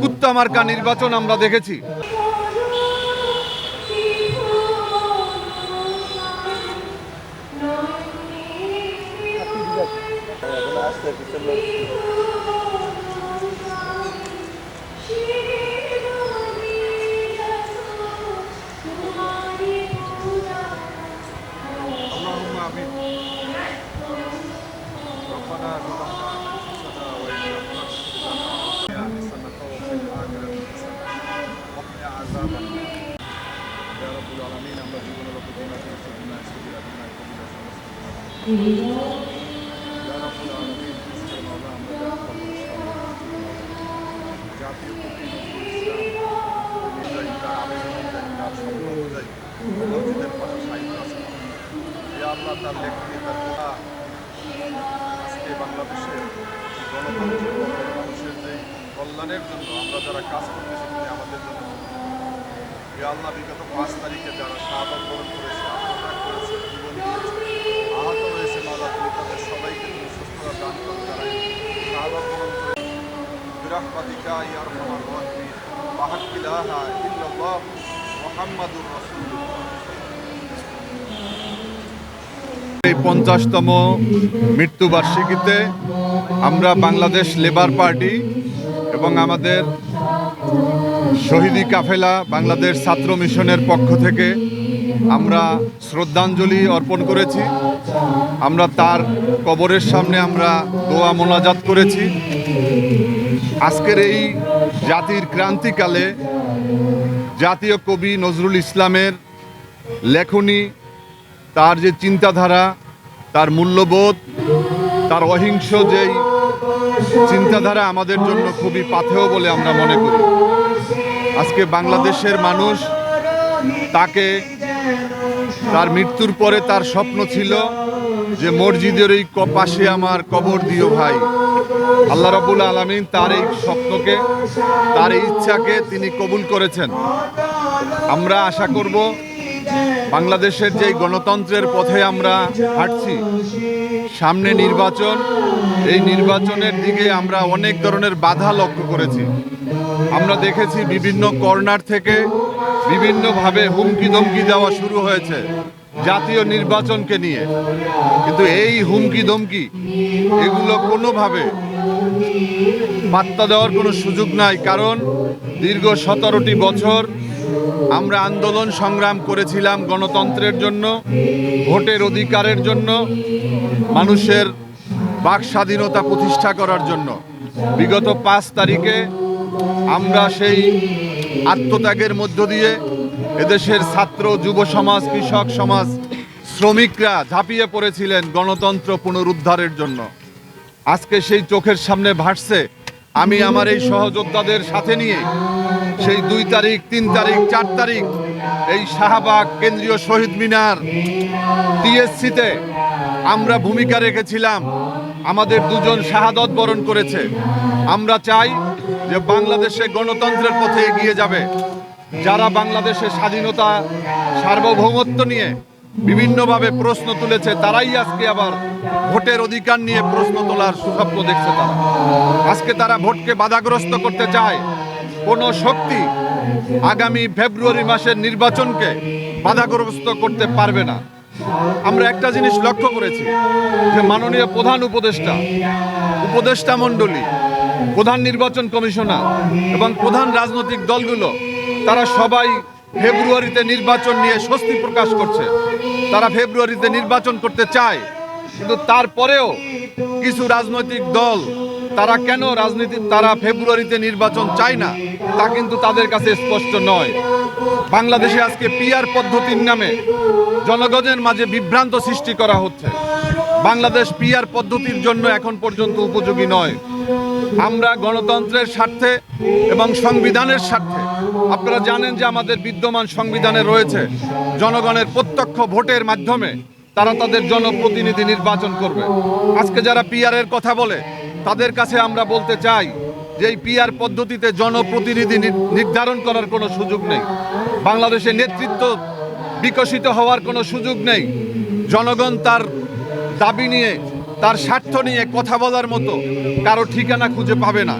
কুত্তামার্কা নির্বাচন আমরা দেখেছি Thank you. আমরা জীবনের লক্ষ্য দিন আছে সেদিন আছে দিন আছে জাতীয় প্রতিনিধি ইসলাম তার আবেদন জানি না সম্ভব যাই মসজিদের পাশে সাহিত্য আছে আল্লাহ তার লেখনী তার কথা আজকে যারা কাজ করতেছি আমাদের জন্য বিগত পাঁচ তারিখে যারা শাহাদত করেছে সবাইকে সুস্থতা দান করো, যারা এই শাহাদত বরণ করে বিরাহমাতিকা ইয়া আরহামার রাহিমিন। বাহাক ইল্লাল্লাহ মুহাম্মাদুর রাসূলুল্লাহ। এই পঞ্চাশতম মৃত্যুবার্ষিকীতে আমরা বাংলাদেশ লেবার পার্টি এবং আমাদের শহীদি কাফেলা বাংলাদেশ ছাত্র মিশনের পক্ষ থেকে আমরা শ্রদ্ধাঞ্জলি অর্পণ করেছি। আমরা তার কবরের সামনে আমরা দোয়া মোনাজাত করেছি। আজকের এই জাতির ক্রান্তিকালে জাতীয় কবি নজরুল ইসলামের লেখনী, তার যে চিন্তাধারা, তার মূল্যবোধ, তার অহিংস যেই চিন্তাধারা আমাদের জন্য খুবই পাথেয় বলে আমরা মনে করি। আজকে বাংলাদেশের মানুষ তাকে তার মৃত্যুর পরে তার স্বপ্ন ছিল যে মসজিদের এই পাশে আমার কবর দিও ভাই। আল্লাহ রাবুল আলমিন তার এই স্বপ্নকে, তার এই ইচ্ছাকে তিনি কবুল করেছেন। আমরা আশা করব বাংলাদেশের যে গণতন্ত্রের পথে আমরা হাঁটছি, সামনে নির্বাচন, এই নির্বাচনের দিকে আমরা অনেক ধরনের বাধা লক্ষ্য করেছি। আমরা দেখেছি বিভিন্ন কর্নার থেকে বিভিন্নভাবে হুমকি ধমকি দেওয়া শুরু হয়েছে জাতীয় নির্বাচনকে নিয়ে। কিন্তু এই হুমকি ধমকি এগুলো কোনোভাবে পাত্তা দেওয়ার কোনো সুযোগ নাই, কারণ দীর্ঘ সতেরোটি বছর আমরা আন্দোলন সংগ্রাম করেছিলাম গণতন্ত্রের জন্য, ভোটের অধিকারের জন্য, মানুষের বাক স্বাধীনতা প্রতিষ্ঠা করার জন্য। বিগত পাঁচ তারিখে আমরা সেই আত্মত্যাগের মধ্য দিয়ে এদেশের ছাত্র, যুব সমাজ, কৃষক সমাজ, শ্রমিকরা ঝাঁপিয়ে পড়েছিলেন গণতন্ত্র পুনরুদ্ধারের জন্য। আজকে সেই চোখের সামনে ভাসছে। আমি আমার এই সহযোদ্ধাদের সাথে নিয়ে সেই দুই তারিখ, তিন তারিখ, চার তারিখ এই শাহবাগ কেন্দ্রীয় শহীদ মিনার টিএসসিতে আমরা ভূমিকা রেখেছিলাম। আমাদের দুজন শাহাদত বরণ করেছে। আমরা চাই যে বাংলাদেশে গণতন্ত্রের পথে এগিয়ে যাবে। যারা বাংলাদেশের স্বাধীনতা, সার্বভৌমত্ব নিয়ে বিভিন্নভাবে প্রশ্ন তুলেছে, তারাই আজকে আবার ভোটের অধিকার নিয়ে প্রশ্ন তোলার স্বপ্ন দেখছে তারা। আজকে তারা ভোটকে বাধাগ্রস্ত করতে চায়। কোনো শক্তি আগামী ফেব্রুয়ারি মাসের নির্বাচনকে বাধাগ্রস্ত করতে পারবে না। আমরা একটা জিনিস লক্ষ্য করেছি, যে মাননীয় প্রধান উপদেষ্টা উপদেষ্টা মণ্ডলী, প্রধান নির্বাচন কমিশনার এবং প্রধান রাজনৈতিক দলগুলো, তারা সবাই ফেব্রুয়ারিতে নির্বাচন নিয়ে স্বস্তি প্রকাশ করছে। তারা ফেব্রুয়ারিতে নির্বাচন করতে চায়, কিন্তু তারপরেও কিছু রাজনৈতিক দল তারা কেন রাজনীতি তারা ফেব্রুয়ারিতে নির্বাচন চায় না, তা কিন্তু তাদের কাছে স্পষ্ট নয়। বাংলাদেশে আজকে পিআর পদ্ধতির নামে জনগণের মাঝে বিভ্রান্ত সৃষ্টি করা হচ্ছে। বাংলাদেশ পিআর পদ্ধতির জন্য এখন পর্যন্ত উপযোগী নয়। আমরা গণতন্ত্রের স্বার্থে এবং সংবিধানের স্বার্থে, আপনারা জানেন যে আমাদের বিদ্যমান সংবিধানে রয়েছে, জনগণের প্রত্যক্ষ ভোটের মাধ্যমে তারা তাদের জনপ্রতিনিধি নির্বাচন করবে। আজকে যারা পিআর এর কথা বলে তাদের কাছে আমরা বলতে চাই যে এই পিআর পদ্ধতিতে জনপ্রতিনিধি নির্ধারণ করার কোনো সুযোগ নেই। বাংলাদেশে নেতৃত্ব বিকশিত হওয়ার কোনো সুযোগ নেই। জনগণ তার দাবি নিয়ে, তার স্বার্থ নিয়ে কথা বলার মতো কারও ঠিকানা খুঁজে পাবে না।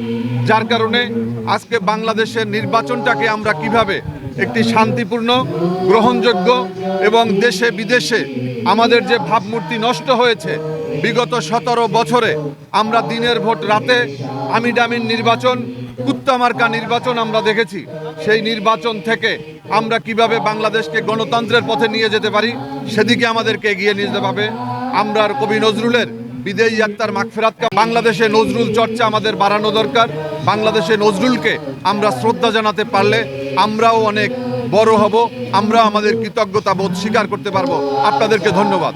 যার কারণে আজকে বাংলাদেশের নির্বাচনটাকে আমরা কীভাবে একটি শান্তিপূর্ণ, গ্রহণযোগ্য এবং দেশে বিদেশে আমাদের যে ভাবমূর্তি নষ্ট হয়েছে বিগত সতেরো বছরে আমরা দিনের ভোট রাতে আমিডামিন নির্বাচন, কুত্তামার্কা নির্বাচন আমরা দেখেছি। সেই নির্বাচন থেকে আমরা কীভাবে বাংলাদেশকে গণতন্ত্রের পথে নিয়ে যেতে পারি, সেদিকে আমাদেরকে এগিয়ে নিয়ে যেতে হবে। আমরা কবি নজরুলের বিদেয়ী আক্তার মাগফেরাতকা বাংলাদেশে নজরুল চর্চা আমাদের বাড়ানো দরকার। বাংলাদেশে নজরুলকে আমরা শ্রদ্ধা জানাতে পারলে আমরাও অনেক বড় হব আমরা আমাদের কৃতজ্ঞতা বোধ স্বীকার করতে পারব। আপনাদেরকে ধন্যবাদ।